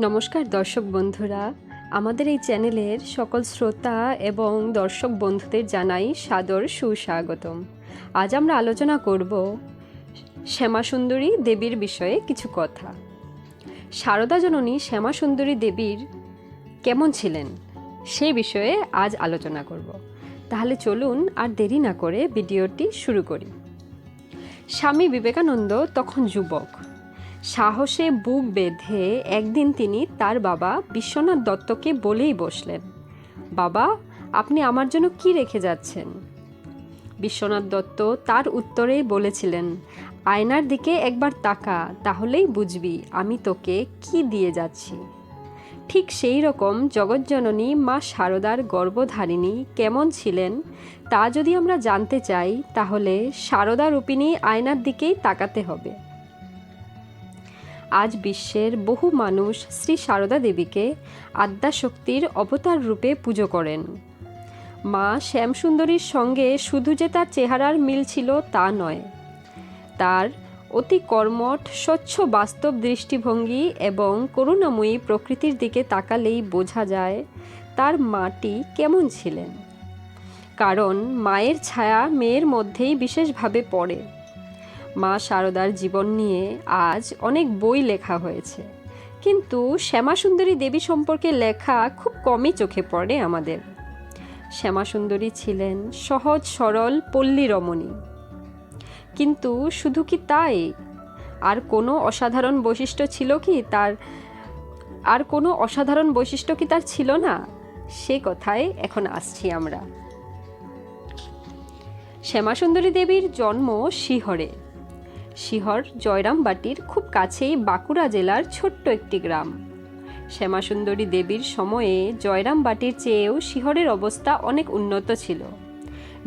নমস্কার দর্শক বন্ধুরা। আমাদের এই চ্যানেলের সকল শ্রোতা এবং দর্শক বন্ধুদের জানাই সাদর সুস্বাগতম। আজ আমরা আলোচনা করব শ্যামাসুন্দরী দেবীর বিষয়ে কিছু কথা। সারদা জননী শ্যামাসুন্দরী দেবীর কেমন ছিলেন সেই বিষয়ে আজ আলোচনা করব। তাহলে চলুন আর দেরি না করে ভিডিওটি শুরু করি। স্বামী বিবেকানন্দ তখন যুবক। সাহসে বুক বেঁধে একদিন তিনি তার বাবা বিশ্বনাথ দত্তকে বলেই বসলেন, বাবা, আপনি আমার জন্য কি রেখে যাচ্ছেন? বিশ্বনাথ দত্ত তার উত্তরেই বলেছিলেন, আয়নার দিকে একবার তাকা, তাহলেই বুঝবি আমি তোকে কি দিয়ে যাচ্ছি। ঠিক সেই রকম জগজ্জননী মা শারদার গর্ভধারিণী কেমন ছিলেন, তা যদি আমরা জানতে চাই, তাহলে শারদা রূপিণী আয়নার দিকেই তাকাতে হবে। আজ বিশ্বের বহু মানুষ শ্রী সারদা দেবীকে আদ্যাশক্তির অবতার রূপে পুজো করেন। মা শ্যামসুন্দরীর সঙ্গে শুধু যে তার চেহারার মিল ছিল তা নয়, তার অতি কর্মঠ, স্বচ্ছ বাস্তব দৃষ্টিভঙ্গি এবং করুণাময়ী প্রকৃতির দিকে তাকালেই বোঝা যায় তার মাটি কেমন ছিলেন। কারণ মায়ের ছায়া মেয়ের মধ্যেই বিশেষভাবে পড়ে। মা শারদার জীবন নিয়ে আজ অনেক বই লেখা হয়েছে। কিন্তু শ্যামাসুন্দরী দেবী সম্পর্কে লেখা খুব কমই চোখে পড়ে আমাদের। শ্যামাসুন্দরী ছিলেন সহজ, সরল পল্লী রমণী। কিন্তু শুধু কি তাই? আর কোনো অসাধারণ বৈশিষ্ট্য ছিল কি তার? আর কোনো অসাধারণ বৈশিষ্ট্য কি তার ছিল না? সে কথায় এখন আসছি আমরা। শ্যামাসুন্দরী দেবীর জন্ম শিহরে। শিহর জয়রামবাটির খুব কাছেই বাঁকুড়া জেলার ছোট্ট একটি গ্রাম। শ্যামাসুন্দরী দেবীর সময়ে জয়রামবাটির চেয়েও শিহরের অবস্থা অনেক উন্নত ছিল।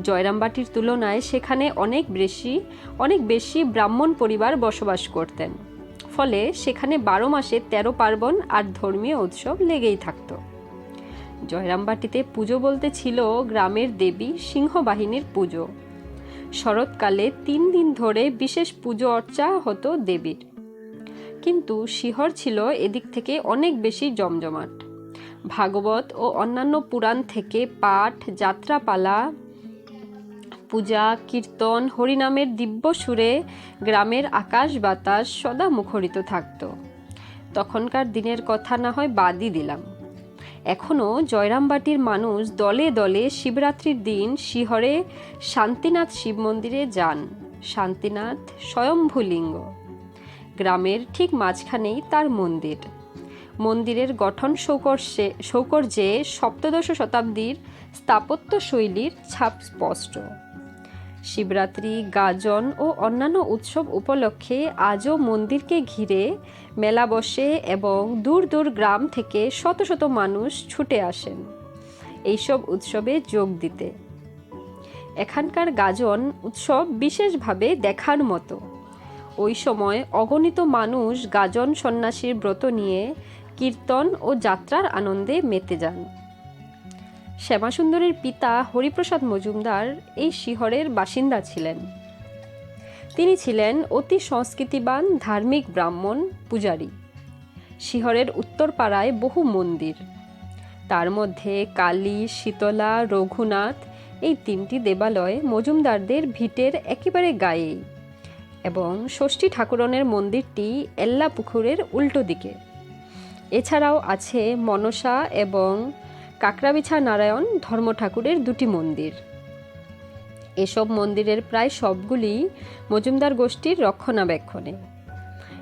জয়রামবাটির তুলনায় সেখানে অনেক বেশি অনেক বেশি ব্রাহ্মণ পরিবার বসবাস করতেন। ফলে সেখানে বারো মাসে তেরো পার্বণ আর ধর্মীয় উৎসব লেগেই থাকত। জয়রামবাটিতে পুজো বলতে ছিল গ্রামের দেবী সিংহবাহিনীর পুজো। শরৎকালে তিন দিন ধরে বিশেষ পুজো অর্চা হতো দেবীর। কিন্তু শিহর ছিল এদিক থেকে অনেক বেশি জমজমাট। ভাগবত ও অন্যান্য পুরাণ থেকে পাঠ, যাত্রাপালা, পূজা, কীর্তন, হরিনামের দিব্য সুরে গ্রামের আকাশ বাতাস সদা মুখরিত থাকত। তখনকার দিনের কথা না হয় বাদই দিলাম। এখনও জয়রামবাটির মানুষ দলে দলে শিবরাত্রির দিন শিহরে শান্তিনাথ শিব মন্দিরে যান। শান্তিনাথ স্বয়ম্ভুলিঙ্গ। গ্রামের ঠিক মাঝখানেই তার মন্দির। মন্দিরের গঠন সৌকর্ষে, সৌকর্যে সপ্তদশ শতাব্দীর স্থাপত্য শৈলীর ছাপ স্পষ্ট। শিবরাত্রি, গাজন ও অন্যান্য উৎসব উপলক্ষে আজও মন্দিরকে ঘিরে মেলা বসে এবং দূর দূর গ্রাম থেকে শত শত মানুষ ছুটে আসেন। এইসব উৎসবে যোগ দিতে। এখানকার গাজন উৎসব বিশেষভাবে দেখার মতো। ওই সময় অগণিত মানুষ গাজন সন্ন্যাসীর ব্রত নিয়ে কীর্তন ও যাত্রার আনন্দে মেতে যান। শ্যামাসুন্দরের পিতা হরিপ্রসাদ মজুমদার এই শিহরের বাসিন্দা ছিলেন। তিনি ছিলেন অতি সংস্কৃতিবান, ধার্মিক ব্রাহ্মণ, পূজারী। শিহরের উত্তরপাড়ায় বহু মন্দির। তার মধ্যে কালী, শীতলা, রঘুনাথ এই তিনটি দেবালয় মজুমদারদের ভিটের একেবারে গায়েই এবং ষষ্ঠী ঠাকুরনের মন্দিরটি এল্লা পুকুরের উল্টো দিকে। এছাড়াও আছে মনসা এবং কাকরাবিছা নারায়ণ ধর্ম ঠাকুরের দুটি মন্দির। এসব মন্দিরের প্রায় সবগুলি মজুমদার গোষ্ঠীর রক্ষণাবেক্ষণে।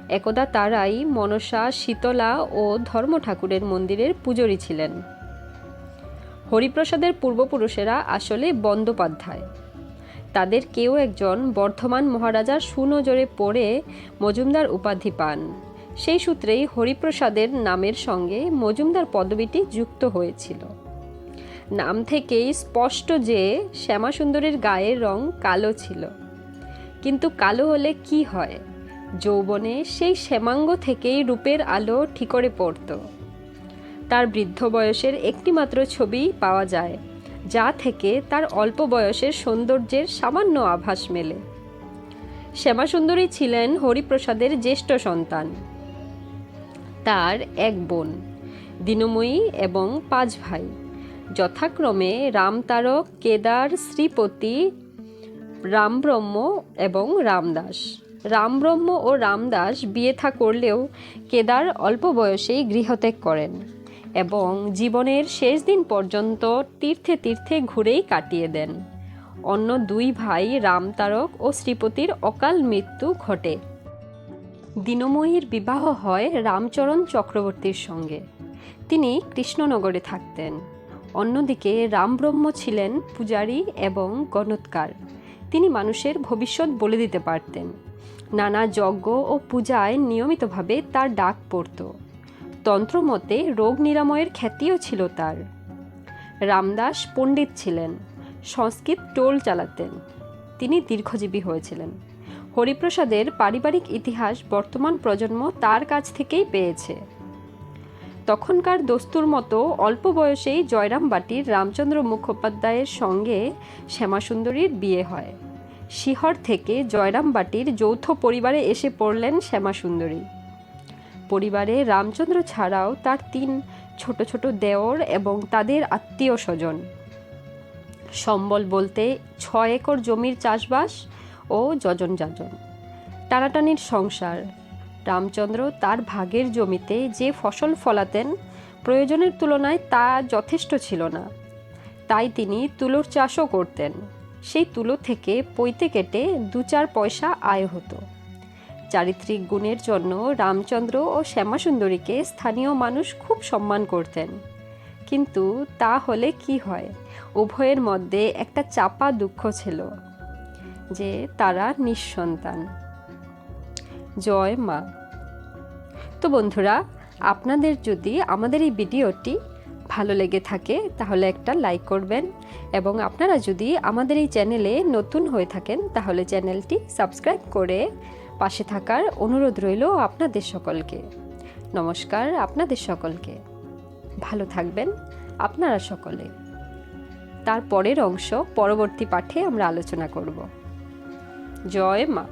একদা তারাই মনসা, শীতলা ও ধর্ম ঠাকুরের মন্দিরের পুজোরী ছিলেন। হরিপ্রসাদের পূর্বপুরুষেরা আসলে বন্দ্যোপাধ্যায়। তাদের কেউ একজন বর্ধমান মহারাজার সুনজরে পড়ে মজুমদার উপাধি পান। সেই সূত্রেই হরিপ্রসাদের নামের সঙ্গে মজুমদার পদবিটি যুক্ত হয়েছিল। নাম থেকেই স্পষ্ট যে শ্যামাসুন্দরীর গায়ের রং কালো ছিল। কিন্তু কালো হলে কি হয়? যৌবনে সেই শ্যামাঙ্গ থেকেই রূপের আলো ঠিকরে পড়ত। তার বৃদ্ধ বয়সের একটিমাত্র ছবি পাওয়া যায়, যা থেকে তার অল্প বয়সের সৌন্দর্যের সামান্য আভাস মেলে। শ্যামাসুন্দরী ছিলেন হরিপ্রসাদের জ্যেষ্ঠ সন্তান। তার এক বোন, দিনময়ী এবং পাঁচ ভাই। যথাক্রমে রামতারক, কেদার, শ্রীপতি, রামব্রহ্ম এবং রামদাস। রামব্রহ্ম ও রামদাস বিয়ে থা করলেও কেদার অল্প বয়সেই গৃহত্যাগ করেন এবং জীবনের শেষ দিন পর্যন্ত তীর্থে তীর্থে ঘুরেই কাটিয়ে দেন। অন্য দুই ভাই রামতারক ও শ্রীপতির অকাল মৃত্যু ঘটে। দিনময়ীর বিবাহ হয় রামচরণ চক্রবর্তীর সঙ্গে। তিনি কৃষ্ণনগরে থাকতেন। অন্যদিকে রামব্রহ্ম ছিলেন পূজারী এবং গণৎকার। তিনি মানুষের ভবিষ্যৎ বলে দিতে পারতেন। নানা যজ্ঞ ও পূজায় নিয়মিতভাবে তার ডাক পড়ত। তন্ত্রমতে রোগ নিরাময়ের খ্যাতিও ছিল তার। রামদাস পণ্ডিত ছিলেন। সংস্কৃত টোল চালাতেন। তিনি দীর্ঘজীবী হয়েছিলেন। হরিপ্রসাদের পারিবারিক ইতিহাস বর্তমান প্রজন্ম তার কাছ থেকেই পেয়েছে। তখনকার দস্তুর মতো অল্প বয়সেই জয়রাম বাটির রামচন্দ্র মুখোপাধ্যায়ের সঙ্গে শ্যামাসুন্দরীর বিয়ে হয়। শিহর থেকে জয়রাম বাটির যৌথ পরিবারে এসে পড়লেন শ্যামাসুন্দরী। পরিবারে রামচন্দ্র ছাড়াও তার তিন ছোট ছোট দেওর এবং তাদের আত্মীয় স্বজন। সম্বল বলতে ছয় একর জমির চাষবাস ও যজন যাজন। টানাটানির সংসার। রামচন্দ্র তার ভাগের জমিতে যে ফসল ফলাতেন, প্রয়োজনের তুলনায় তা যথেষ্ট ছিল না। তাই তিনি তুলোর চাষও করতেন। সেই তুলো থেকে পৈতে কেটে দু চার পয়সা আয় হতো। চারিত্রিক গুণের জন্য রামচন্দ্র ও শ্যামাসুন্দরীকে স্থানীয় মানুষ খুব সম্মান করতেন। কিন্তু তা হলে কি হয়? উভয়ের মধ্যে একটা চাপা দুঃখ ছিল। যে তারা নিঃসন্তান। জয় মা। তো বন্ধুরা, আপনাদের যদি আমাদের এই ভিডিওটি ভালো লেগে থাকে, তাহলে একটা লাইক করবেন এবং আপনারা যদি আমাদের এই চ্যানেলে নতুন হয়ে থাকেন, তাহলে চ্যানেলটি সাবস্ক্রাইব করে পাশে থাকার অনুরোধ রইল আপনাদের সকলকে। নমস্কার আপনাদের সকলকে। ভালো থাকবেন আপনারা সকলে। তার পরের অংশ পরবর্তী পাঠে আমরা আলোচনা করব। জয় মা।